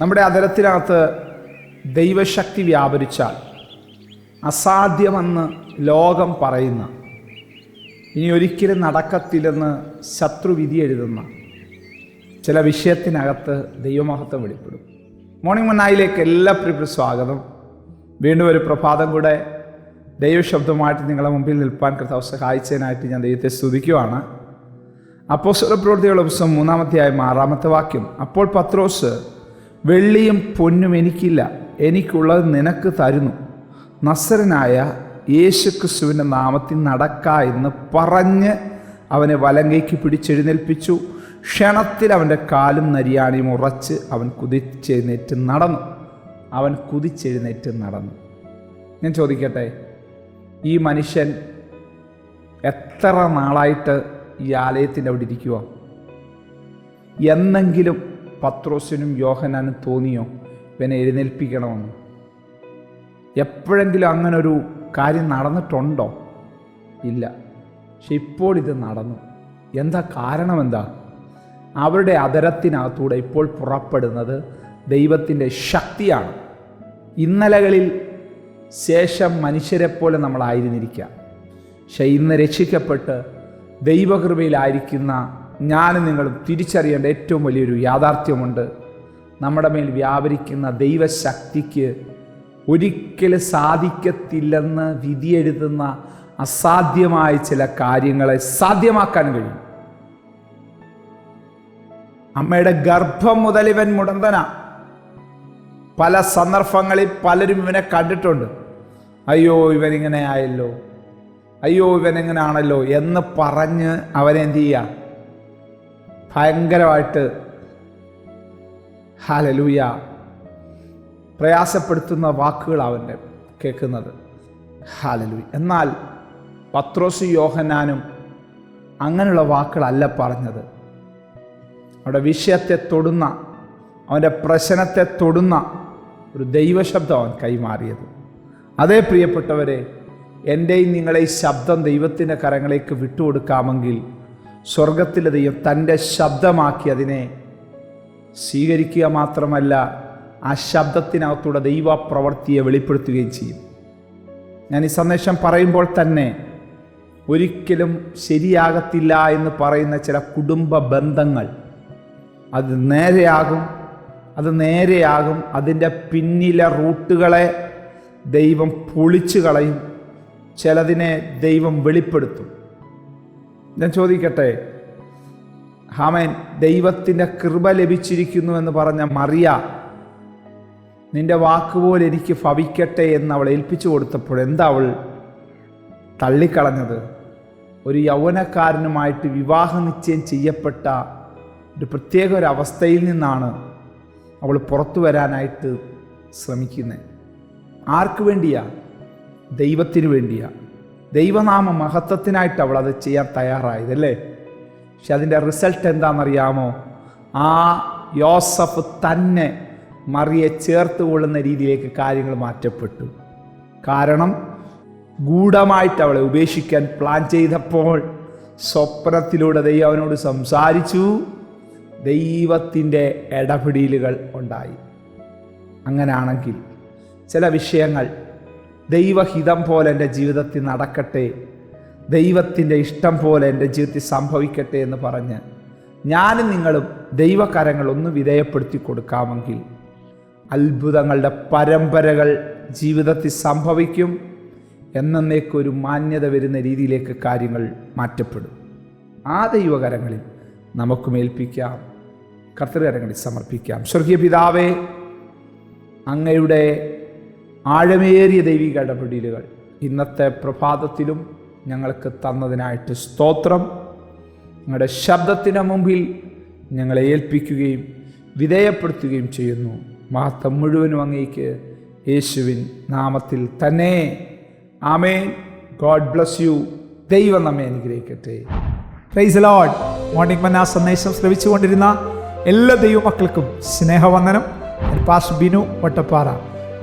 നമ്മുടെ അതരത്തിനകത്ത് ദൈവശക്തി വ്യാപരിച്ചാൽ അസാധ്യമെന്ന് ലോകം പറയുന്ന ഇനി ഒരിക്കലും നടക്കത്തില്ലെന്ന് ശത്രുവിധി എഴുതുന്ന ചില വിഷയത്തിനകത്ത് ദൈവമഹത്വം വെളിപ്പെടും. മോർണിംഗ് മണ്ണായിലേക്ക് എല്ലാ പ്രിയ സ്വാഗതം. വീണ്ടും ഒരു പ്രഭാതം കൂടെ ദൈവശബ്ദമായിട്ട് നിങ്ങളെ മുമ്പിൽ നിൽപ്പാൻ കർത്താവ് സഹായിച്ചതിനായിട്ട് ഞാൻ ദൈവത്തെ സ്തുതിക്കുവാണ്. അപ്പോസ്തല പ്രവൃത്തികളുടെ മൂന്നാമത്തെ ആയ ആറാമത്തെ വാക്യം. അപ്പോൾ പത്രോസ് വെള്ളിയും പൊന്നും എനിക്കില്ല. എനിക്കുള്ളത് നിനക്ക് തരുന്നു. നസരനായ യേശുക്രിസ്തുവിന്റെ നാമത്തിൽ നടക്ക എന്ന് പറഞ്ഞ് അവനെ വലങ്കയ്ക്ക് പിടിച്ചെഴുന്നേൽപ്പിച്ചു. ക്ഷണത്തിൽ അവന്റെ കാലും നരിയാണിയും ഉറച്ച് അവൻ കുതിച്ചെഴുന്നേറ്റ് നടന്നു. അവൻ കുതിച്ചെഴുന്നേറ്റ് നടന്നു. ഞാൻ ചോദിക്കട്ടെ ഈ മനുഷ്യൻ എത്ര നാളായിട്ട് ഈ ആലയത്തിന്റെ അവിടെ ഇരിക്കുക എന്നെങ്കിലും പത്രോസിനും യോഹനാനും തോന്നിയോ? ഇവനെ എഴുന്നേൽപ്പിക്കണമെന്ന്. എപ്പോഴെങ്കിലും അങ്ങനൊരു കാര്യം നടന്നിട്ടുണ്ടോ? ഇല്ല. പക്ഷെ ഇപ്പോൾ ഇത് നടന്നു. എന്താ കാരണം എന്താ? അവരുടെ അതരത്തിനകത്തൂടെ ഇപ്പോൾ പുറപ്പെടുന്നത് ദൈവത്തിന്റെ ശക്തിയാണ്. ഇന്നലകളിൽ ശേഷം മനുഷ്യരെ പോലെ നമ്മളായിരുന്നിരിക്കുക പക്ഷെ ഇന്ന് രക്ഷിക്കപ്പെട്ട് ദൈവകൃപയിലായിരിക്കുന്ന ഞാനും നിങ്ങളും തിരിച്ചറിയേണ്ട ഏറ്റവും വലിയൊരു യാഥാർത്ഥ്യമുണ്ട്. നമ്മുടെ മേൽ വ്യാപരിക്കുന്ന ദൈവശക്തിക്ക് ഒരിക്കലും സാധിക്കത്തില്ലെന്ന് വിധിയെഴുതുന്ന അസാധ്യമായ ചില കാര്യങ്ങളെ സാധ്യമാക്കാൻ കഴിയും. അമ്മയുടെ ഗർഭം മുതൽ ഇവൻ മുടന്തന. പല സന്ദർഭങ്ങളിൽ പലരും ഇവനെ കണ്ടിട്ടുണ്ട്. അയ്യോ ഇവനിങ്ങനെ ആയല്ലോ അയ്യോ ഇവനെങ്ങനെ ആണല്ലോ എന്ന് പറഞ്ഞ് അവനെന്ത് ചെയ്യുക ഭയങ്കരമായിട്ട് ഹാലലൂയ പ്രയാസപ്പെടുത്തുന്ന വാക്കുകൾ അവന്റെ കേൾക്കുന്നത്. ഹാലലൂയ എന്നാൽ പത്രോസ് യോഹനാനും അങ്ങനെയുള്ള വാക്കുകളല്ല പറഞ്ഞത്. അവിടെ വിഷയത്തെ തൊടുന്ന അവന്റെ പ്രശ്നത്തെ തൊടുന്ന ഒരു ദൈവശബ്ദം അവൻ കൈമാറിയത്. അതേ പ്രിയപ്പെട്ടവരെ എന്റെയും നിങ്ങളെ ശബ്ദം ദൈവത്തിന്റെ കരങ്ങളിലേക്ക് വിട്ടുകൊടുക്കാമെങ്കിൽ സ്വർഗത്തിലെ ദൈവം തന്റെ ശബ്ദമാക്കി അതിനെ സ്വീകരിക്കുക മാത്രമല്ല ആ ശബ്ദത്തിനകത്തൂടെ ദൈവ പ്രവൃത്തിയെ വെളിപ്പെടുത്തുകയും ചെയ്യും. ഞാൻ ഈ സന്ദേശം പറയുമ്പോൾ തന്നെ ഒരിക്കലും ശരിയാകത്തില്ല എന്ന് പറയുന്ന ചില കുടുംബ ബന്ധങ്ങൾ അത് നേരെയാകും അത് നേരെയാകും അതിന്റെ പിന്നിലെ റൂട്ടുകളെ ദൈവം പൊളിച്ചു കളയും ചിലതിനെ ദൈവം വെളിപ്പെടുത്തും. ഞാൻ ചോദിക്കട്ടെ? ഹാമൻ ദൈവത്തിന്റെ കൃപ ലഭിച്ചിരിക്കുന്നു എന്ന് പറഞ്ഞ മറിയ നിന്റെ വാക്കുപോലെ എനിക്ക് ഭവിക്കട്ടെ എന്ന് അവൾ ഏൽപ്പിച്ചു കൊടുത്തപ്പോൾ എന്താ അവൾ തള്ളിക്കളഞ്ഞത്? ഒരു യൗവനക്കാരനുമായിട്ട് വിവാഹ നിശ്ചയം ചെയ്യപ്പെട്ട ഒരു പ്രത്യേക ഒരു അവസ്ഥയിൽ നിന്നാണ് അവൾ പുറത്തു വരാനായിട്ട് ശ്രമിക്കുന്നത്. ആർക്കു വേണ്ടിയാ? ദൈവത്തിന് വേണ്ടിയാ. ദൈവനാമ മഹത്വത്തിനായിട്ട് അവൾ അത് ചെയ്യാൻ തയ്യാറായത് അല്ലേ പക്ഷെ അതിന്റെ റിസൾട്ട് എന്താണെന്നറിയാമോ? ആ യോസഫ് തന്നെ മറിയെ ചേർത്ത് കൊള്ളുന്ന രീതിയിലേക്ക് കാര്യങ്ങൾ മാറ്റപ്പെട്ടു. കാരണം ഗൂഢമായിട്ട് അവളെ ഉപേക്ഷിക്കാൻ പ്ലാൻ ചെയ്തപ്പോൾ സ്വപ്നത്തിലൂടെ ദൈവം അവനോട് സംസാരിച്ചു. ദൈവത്തിന്റെ ഇടപെടലുകൾ ഉണ്ടായി. അങ്ങനെയാണെങ്കിൽ ചില വിഷയങ്ങൾ ദൈവഹിതം പോലെ എന്റെ ജീവിതത്തിൽ നടക്കട്ടെ. ദൈവത്തിന്റെ ഇഷ്ടം പോലെ എന്റെ ജീവിതത്തിൽ സംഭവിക്കട്ടെ എന്ന് പറഞ്ഞ് ഞാനും നിങ്ങളും ദൈവകരങ്ങൾ ഒന്ന് വിധേയപ്പെടുത്തി കൊടുക്കാമെങ്കിൽ അത്ഭുതങ്ങളുടെ പരമ്പരകൾ ജീവിതത്തിൽ സംഭവിക്കും. എന്നേക്കൊരു മാന്യത വരുന്ന രീതിയിലേക്ക് കാര്യങ്ങൾ മാറ്റപ്പെടും. ആ ദൈവകരങ്ങളിൽ നമുക്ക് മേൽപ്പിക്കാം കർത്തൃകരങ്ങളിൽ സമർപ്പിക്കാം. സ്വർഗീയ പിതാവേ അങ്ങയുടെ ആഴമേറിയ ദൈവിക ഇടപെടലുകൾ ഇന്നത്തെ പ്രഭാതത്തിലും ഞങ്ങൾക്ക് തന്നതിനായിട്ട് സ്തോത്രം. നിങ്ങളുടെ ശബ്ദത്തിന് മുമ്പിൽ ഞങ്ങളെ ഏൽപ്പിക്കുകയും വിധേയപ്പെടുത്തുകയും ചെയ്യുന്നു. മഹത്വം മുഴുവനും അങ്ങേക്ക് യേശുവിൻ നാമത്തിൽ തന്നെ. ആമേൻ. God bless you. ദൈവം നമ്മെ അനുഗ്രഹിക്കട്ടെ. പ്രൈസ് ലോഡ് മോർണിംഗ് മന്ന സന്ദേശം ശ്രവിച്ചുകൊണ്ടിരുന്ന എല്ലാ ദൈവമക്കൾക്കും സ്നേഹവന്ദനം. പാസ് ബിനു വട്ടപ്പാറ.